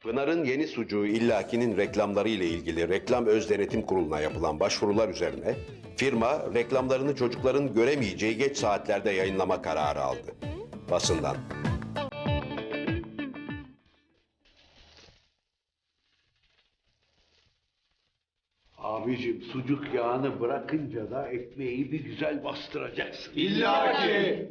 Pınar'ın yeni sucuğu illakinin reklamları ile ilgili Reklam Öz Denetim Kurulu'na yapılan başvurular üzerine firma reklamlarını çocukların göremeyeceği geç saatlerde yayınlama kararı aldı. Basından. Abicim sucuk yağını bırakınca da ekmeği bir güzel bastıracaksın. İlla ki.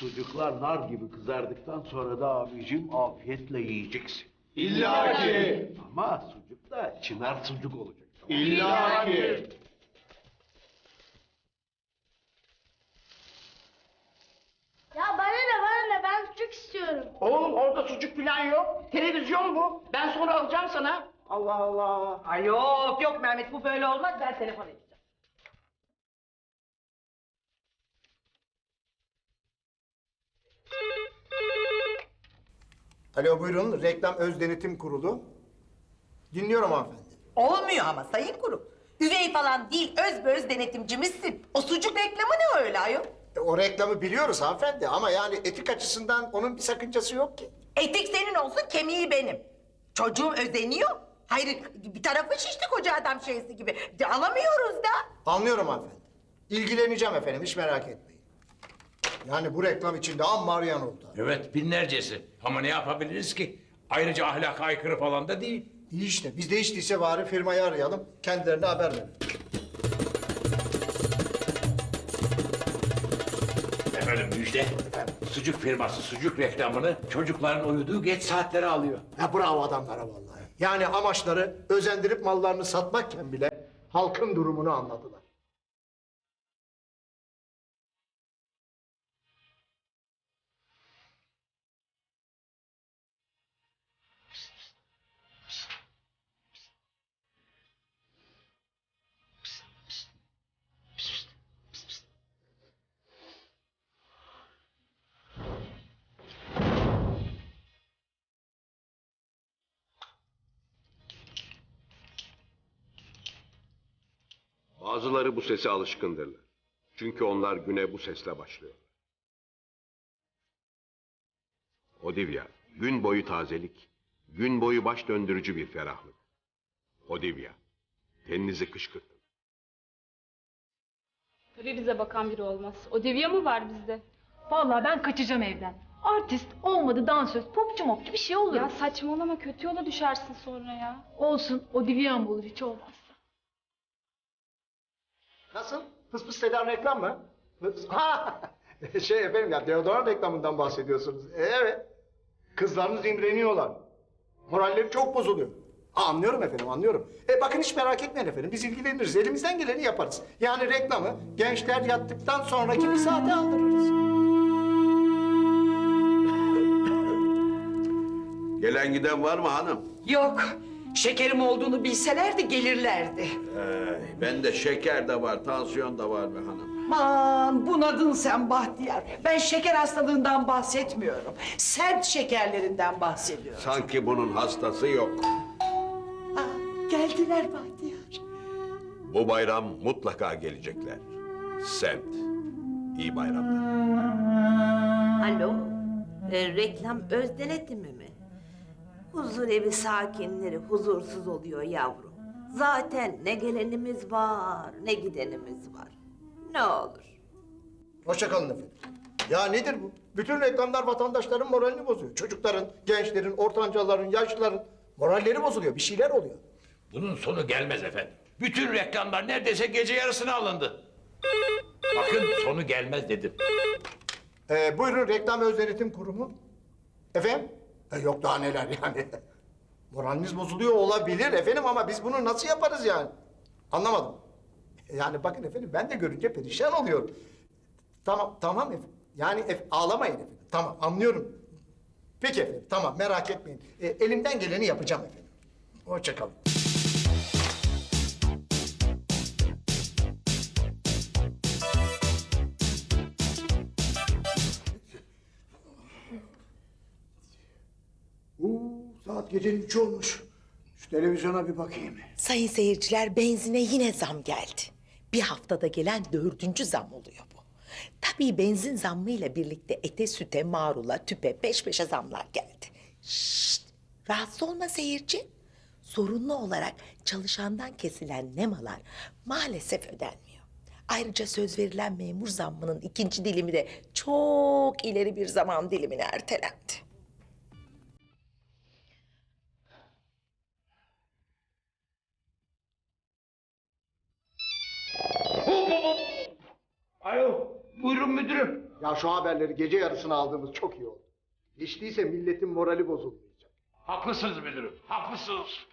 Sucuklar nar gibi kızardıktan sonra da abicim afiyetle yiyeceksin. İlla ki. Ama sucuk da çınar sucuk olacak. İlla ki. Ya bana ne bana ne ben sucuk istiyorum. Oğlum orada sucuk falan yok. Televizyon bu. Ben sonra alacağım sana. Allah Allah. Ay yok yok Mehmet bu böyle olmaz ben telefon edeceğim. Alo buyurun, Reklam Öz Denetim Kurulu. Dinliyorum hanımefendi. Olmuyor ama sayın kurum. Üvey falan değil öz öz denetimcimizsin. O sucuk reklamı ne öyle ayol? E, o reklamı biliyoruz hanımefendi ama yani etik açısından onun bir sakıncası yok ki. Etik senin olsun kemiği benim. Çocuğum özeniyor. Hayır bir tarafı şişti koca adam şeysi gibi. De, Alamıyoruz da. Anlıyorum hanımefendi. İlgileneceğim efendim, hiç merak etmeyin. Yani bu reklam içinde amma arayan oldu. Evet binlercesi. Ama ne yapabiliriz ki? Ayrıca ahlaka aykırı falan da değil. İyi işte, biz de hiç değilse bari firmayı arayalım, kendilerine haber verelim. Efendim müjde. Sucuk firması sucuk reklamını çocukların uyuduğu geç saatlere alıyor. Ya bravo adamlara vallahi. Yani amaçları özendirip mallarını satmakken bile halkın durumunu anladılar. Bazıları bu sese alışkındırlar. Çünkü onlar güne bu sesle başlıyor. Odivya, gün boyu tazelik, gün boyu baş döndürücü bir ferahlık. Odivya, teninizi kışkırtın. Tabii bize bakan biri olmaz. O devya mı var bizde? Vallahi ben kaçacağım evden. Artist olmadı dansöz, popçu mopçu bir şey olur. Ya saçmalama kötü yola düşersin sonra ya. Olsun o Diviyan olur hiç olmazsa. Nasıl? Fıs fıs eden reklam mı? Ha! şey efendim ya deodorant reklamından bahsediyorsunuz. E, Evet. Kızlarınız imreniyorlar. Moralleri çok bozuluyor. Aa, anlıyorum efendim anlıyorum. E bakın hiç merak etmeyin efendim. Biz ilgileniriz. Elimizden geleni yaparız. Yani reklamı gençler yattıktan sonraki bir saate aldırırız. Gelen giden var mı hanım? Yok. Şekerim olduğunu bilselerdi gelirlerdi. Ee, bende şeker de var, tansiyon da var be hanım. Aman bunadın sen Bahtiyar. Ben şeker hastalığından bahsetmiyorum. Sert şekerlerinden bahsediyorum. Sanki bunun hastası yok. Aa, geldiler Bahtiyar. Bu bayram mutlaka gelecekler. Semt. İyi bayramlar. Alo, e, reklam öz denetimi mi? Huzur evi sakinleri huzursuz oluyor yavrum. Zaten ne gelenimiz var, ne gidenimiz var. Ne olur. Hoşça kalın efendim. Ya nedir bu? Bütün reklamlar vatandaşların moralini bozuyor. Çocukların, gençlerin, ortancaların, yaşlıların moralleri bozuluyor. Bir şeyler oluyor. Bunun sonu gelmez efendim. Bütün reklamlar neredeyse gece yarısına alındı. Bakın sonu gelmez dedim. Ee, buyurun Reklam Öz Denetim Kurumu. Efendim? E, yok daha neler yani. Moraliniz bozuluyor olabilir efendim ama biz bunu nasıl yaparız yani? Anlamadım. Yani bakın efendim ben de görünce perişan oluyorum. Tamam tamam efendim. Yani ef- ağlamayın efendim. Tamam anlıyorum. Peki efendim tamam merak etmeyin. E, elimden geleni yapacağım efendim. Hoşça saat gecenin üçü olmuş. Şu televizyona bir bakayım. Sayın seyirciler benzine yine zam geldi. Bir haftada gelen dördüncü zam oluyor bu. Tabii benzin zammıyla birlikte ete, süte, marula, tüpe peş peşe zamlar geldi. Şşt! Rahatsız olma seyirci. Zorunlu olarak çalışandan kesilen nemalar maalesef ödenmiyor. Ayrıca söz verilen memur zammının ikinci dilimi de çok ileri bir zaman dilimine ertelendi. müdürüm. Ya şu haberleri gece yarısına aldığımız çok iyi oldu. Hiç değilse milletin morali bozulmayacak. Haklısınız müdürüm, haklısınız.